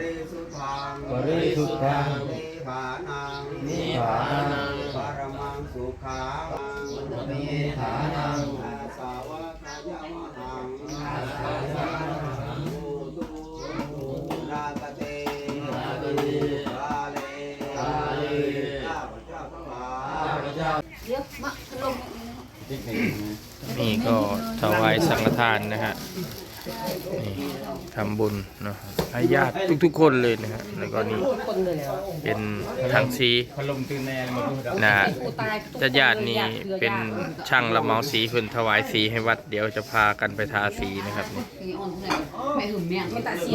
ริสุทธังบริสุทธังนิพพานังนิพพานัง ปรมังสุขังนิพพานังอาสาวะขายามหังอาสาวะขายามหังภูตุนากเตนากเตกาเลกาเลข้าพเจ้าทั้งหลาข้ายพเจ้าเดี๋ยวมาลงนี่ก็ถวายสังฆทานนะฮะ นี่ทำบุญเนาะให้ญาติทุกๆคนเลยนะฮะแล้วก็นี่เป็นทางสีพัดลมตื่นแน่มาดูดับนะฮะญาติญาตินี่เป็นช่างละเมาสีเพิ่นถวายสีให้วัดเดี๋ยวจะพากันไปทาสีนะครับนี่นี่อ่อนคนไหนไม่หึมเมียงไม่ตัดเสี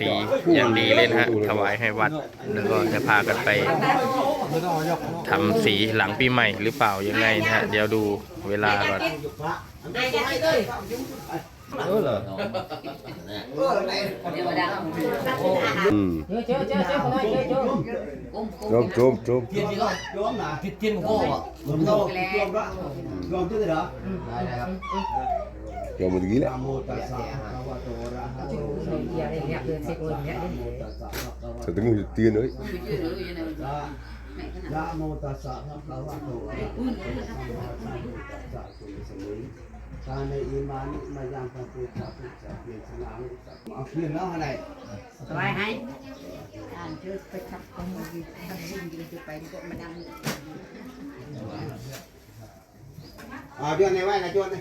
สีอย่างดีเลยนะฮะถวายให้วัดแล้วก็จะพากันไปทำสีหลังปีใหม่หรือเปล่ายังไงนะฮะเดี๋ยวดู เวลาก่อน เออเหรอ เดี๋ยวดัง อืม กุ้มกุ้ม chôm chôm chôm เทียนที่ก็โยมนะ ทิศเทียนโก้อะ โยมโยมโยมละโยมที่ไหนเหรอ ได้ได้ครับ cho một tí นะ lại โมตัสสะภะคะวะโตอะระหะโตสัมมาสัมพุทธัสสะนะโมตัสสะภะคะวะ thật tiếng người tiên đấy นะโมตัสสะภะคะวะโตอะระหะโตสัมมาสัมพุทธัสสะสุสมิงทาในอิมานิมายังปะปุถะพุทธะเพียรชนะนุสัพเอาเพียรแล้วอะไรสบายให้อ่านเจอไปทับตรงนี้ทับสิ่งที่จะไปก็มาดังอ่าเดือนไหนไหวนะจวนนี่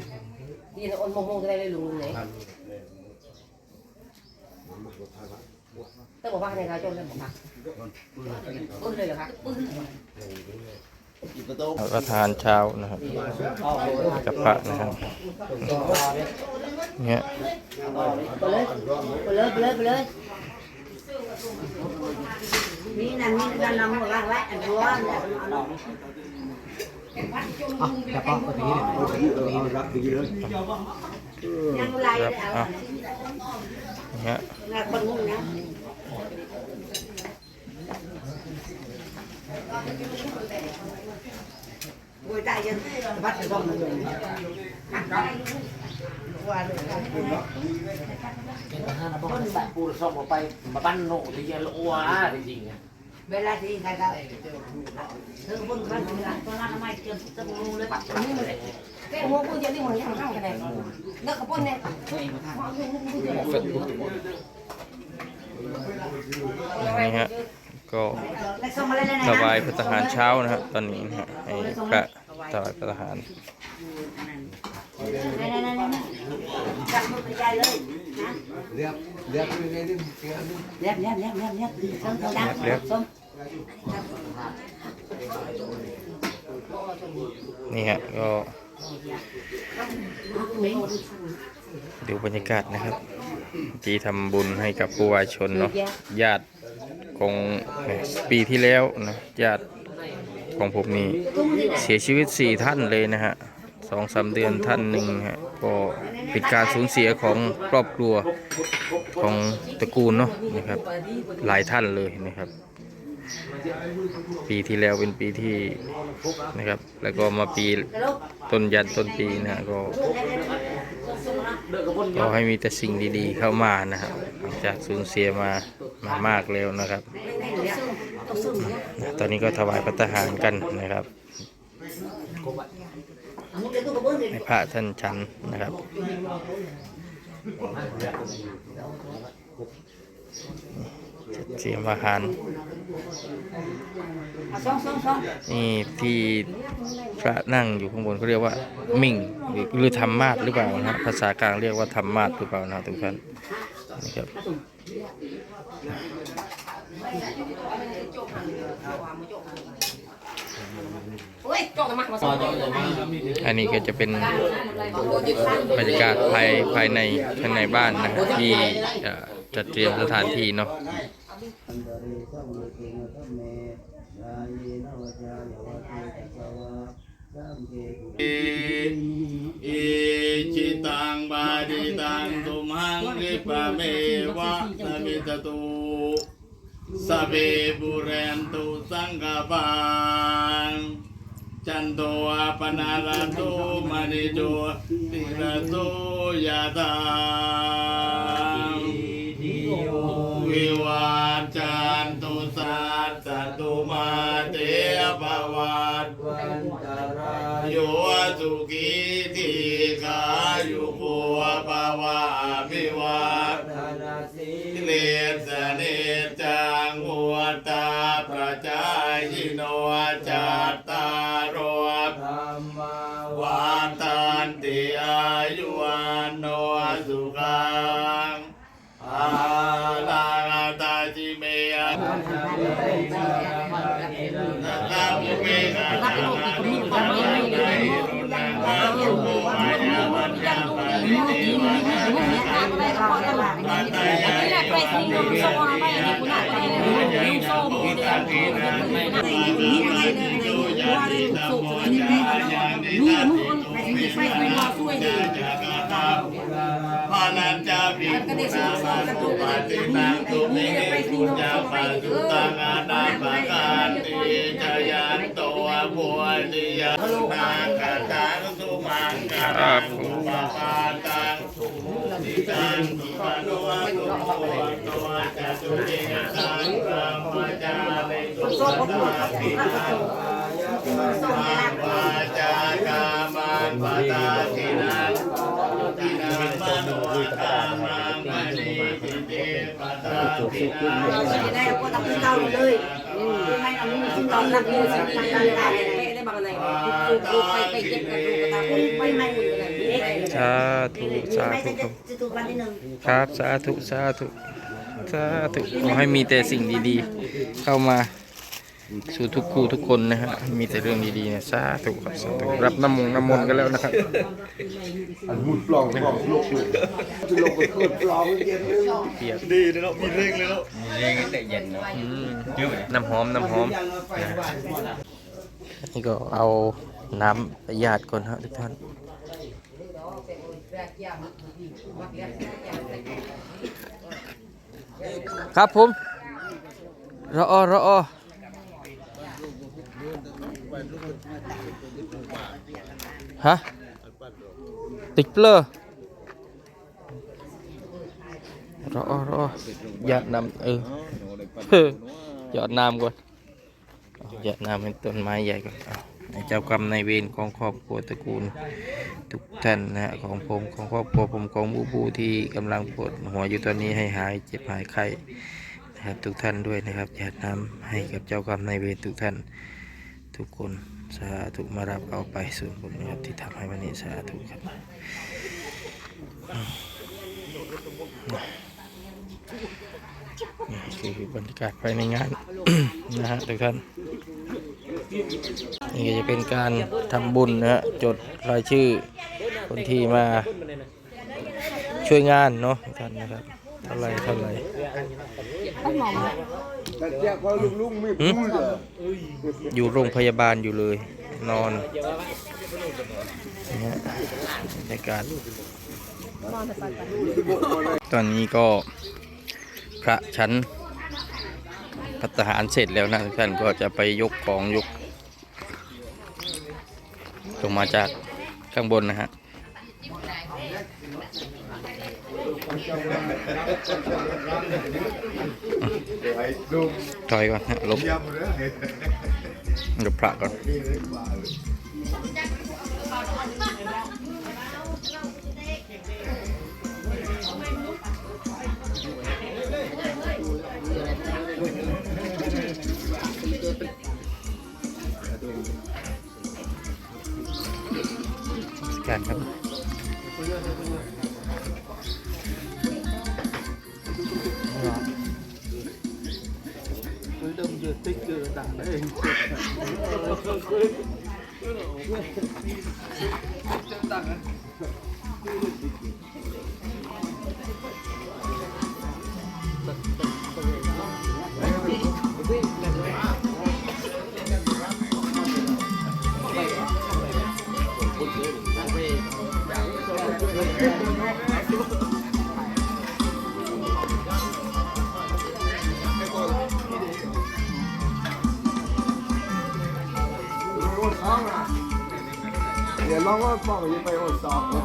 นี่นะอ่อนมงๆจะได้ลุงเลย ลุงไหนต้องบอกว่าในการจนเลยบอกค่ะปื้นเลยเหรอคะปื้นแล้วก็ทานเช้านะครับกับพระนะครับเนี่ยไปเลยไปเลยไปเลยไปเลยนี่นั่นนี่นั่นนำหัวล่างไว้อันร้อนเนี่ยจับป้องตัวนี้เนี่ยรับดีเลยยังไรครับเอาอะเนี่ยคนงงนะบวยใจยังบัดจะต้องมาเลยว่าเลยเป็นทหารบ้านแบบปูส่งออกไปมาปั้นโหนที่เยลอ้วจริงๆอะเวลาที่ใครก็เธอคนคนคนตอนนั้นทำไมเจอจะรู้เลยปัดนี่เลย แค่หัวพูดเยอะนี่มันยังทำกันเลยเลิกกับปุ่นเนี่ยนี่ฮะก็สบายนะถวายพระทหารเช้านะครับตอนนี้นะฮะให้พระถวายพระทหารนั่นนั่นนั่นจับมือไปใจเลยนะเรียบเรียบเรียบเรียบเรียบเรียบเรียบเรียบนี่ฮะก็ ดูบรรยากาศนะครับ ที่ทำบุญให้กับผู้วายชนเนาะญาติของปีที่แล้วนะญาติของผมนี่เสียชีวิตสี่ท่านเลยนะฮะสองสามเดือนท่านหนึ่งฮะก็เป็นการสูญเสียของครอบครัวของตระกูลเนาะนะครับหลายท่านเลยนะครับ ปีที่แล้วเป็นปีที่นะครับ แล้วก็มาปีต้นยันต้นปีนะก็ก็ให้มีแต่สิ่งดีๆเข้ามานะครับหลังจากสูญเสียมามามากแล้วนะครับ ตอนนี้ก็ถวายพระทหารกันนะครับให้พระท่านฉันนะครับ เสียมอาหารส้มส้มส้มนี่ที่พระนั่งอยู่ข้างบนเขาเรียกว่า มิ่ง หรือหรือธรรมาสหรือเปล่านะฮะภาษากลางเรียกว่าธรรมาสหรือเปล่านะทุกท่านนะครับโอ้ยจงมามาส้มอันนี้ก็จะเป็นบรรยากาศภายภายในข้างในบ้านนะฮะที่เอ่อ จัดเตรียมสถานที่เนาะอันเดริสัมมุตินะธัมเมยาเยนะวะจายะวะเตตะสวะสัมเกกุอิจิตังบาดิตังตุมหังริปะเมวะสมิตตุสเปบุเรนตุสังกปาจันโทปนาลโตมณิโจติระโตยะตา สเนจังหัวตาประจายโนจัตตารโรธรรมาวานตันติอายุวันโนสุขังอาลังตาจิเมยะนัตตาภุเมกะนังอานุตมะเกหินังอายุโกอายุวันยาปาริติวันพานันจาปิปุนามาสุปฏินังตุเมตุจา ปาสุตังอานาปะการติจยันโตบัว ตังสุมังกาลังอุปปาตังติตังสุปโนตุโมโตจัตุเรตังพระมจาเลตุสัตตาปิตังวาจากามันปตาทินังทินังมโนกามังมณีสิเตปตาทินังเราจะได้ก็ทำให้เราเลยให้เราไม่มีที่ตอนรับมือสิ่งที่ต่างๆไปได้บางอะไรดูไปไปเก็บกระดูกกระตาไปไม่หมดเลย สาธุสาธุครับจะถูกวันที่หนึ่งครับสาธุสาธุสาธุขอให้มีแต่สิ่งดีๆ เข้ามาสู่ทุกคู่ทุกคนนะฮะมีแต่เรื่องดีๆนี่ยสาธุครับสาธุรับน้ำมงน้ำมนต์กันแล้วนะครับอันมุดปล่องปล่องลูกเลยจะลงไปขึ้นปล่องเย็นเลยเปียกดีเลยเนาะมีเร่งเลยเนาะน้ำหอมน้ำหอมนะนี่ก็เอาน้ำไปญาติก่อนฮะทุกท่าน ครับผมรอรอฮะติดเปลือรอรอหยาดน้ำเออเออหยอดน้ำก่อนเอาหยาดน้ำเป็นต้นไม้ใหญ่ก่อนเอาให้เจ้ากรรมนายเวรของครอบครัวตระกูล ทุกท่านนะฮะของผมของครอบครัวผมของบูบูที่กำลังปวดหัวอยู่ตอนนี้ให้หายเจ็บหายไข้นะครับทุกท่านด้วยนะครับอย่าทำให้กับเจ้ากรรมนายเวรทุกท่าน ทุกคนสาธุมารับเอาไปส่วนบุญนะครับที่ทำให้วันนี้สาธุครับนี่คือบรรยากาศภายในงานนะฮะทุกท่านนี่จะเป็นการทำบุญนะฮะจดรายชื่อ คนที่มาช่วยงานเนาะท่านนะครับเท่าไหรเท่าไหรแต่แจ้งว่าลุงลุงไม่พูดเหรออยู่โรงพยาบาลอยู่เลย นอนนี่ฮะบรรยากาศตอนนี้ก็พระชั้นพัฒหารเสร็จแล้วนะทุกท่านก็จะไปยกของยกลงมาจากข้างบนนะฮะ ไอ้ลุงถอยก่ ติ๊กเกอร์ต่างได้เองต่างนะ ดี๋ยวน้องก็บอกว่าจะไปอดสอบนะ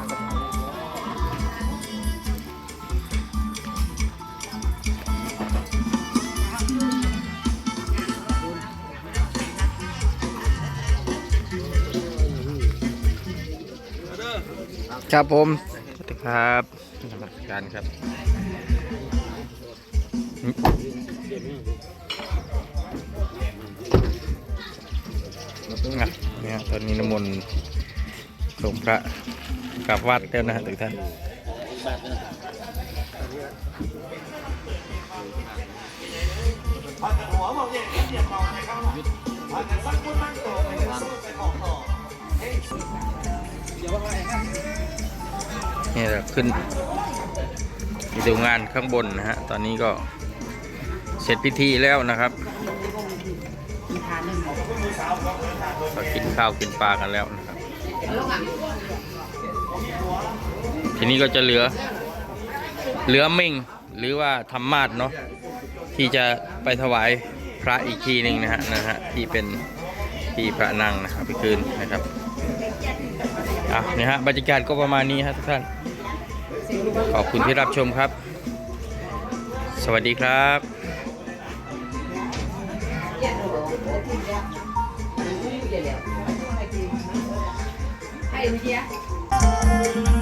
ครับผมสวัสดีครับนมัสการครับอะเนี่ยตอนนี้น้ำมนต์ ส่งพระกลับวัดแล้วนะฮะทุกท่านนี่แหละขึ้นไปดูงานข้างบนนะฮะ ตอนนี้ก็เสร็จพิธีแล้วนะครับก็กินข้าวกินปลากันแล้วนะครับ ทีนี้ก็จะเหลือ เหลือเม่งหรือว่าธรรมาสเนาะที่จะไปถวายพระอีกทีหนึ่งนะฮะนะฮะที่เป็นที่พระนั่งนะครับไปคืนนะครับอะนี่ฮะบรรยากาศก็ประมาณนี้ฮะทุกท่านขอบคุณที่รับชมครับ สวัสดีครับ ให้เมื่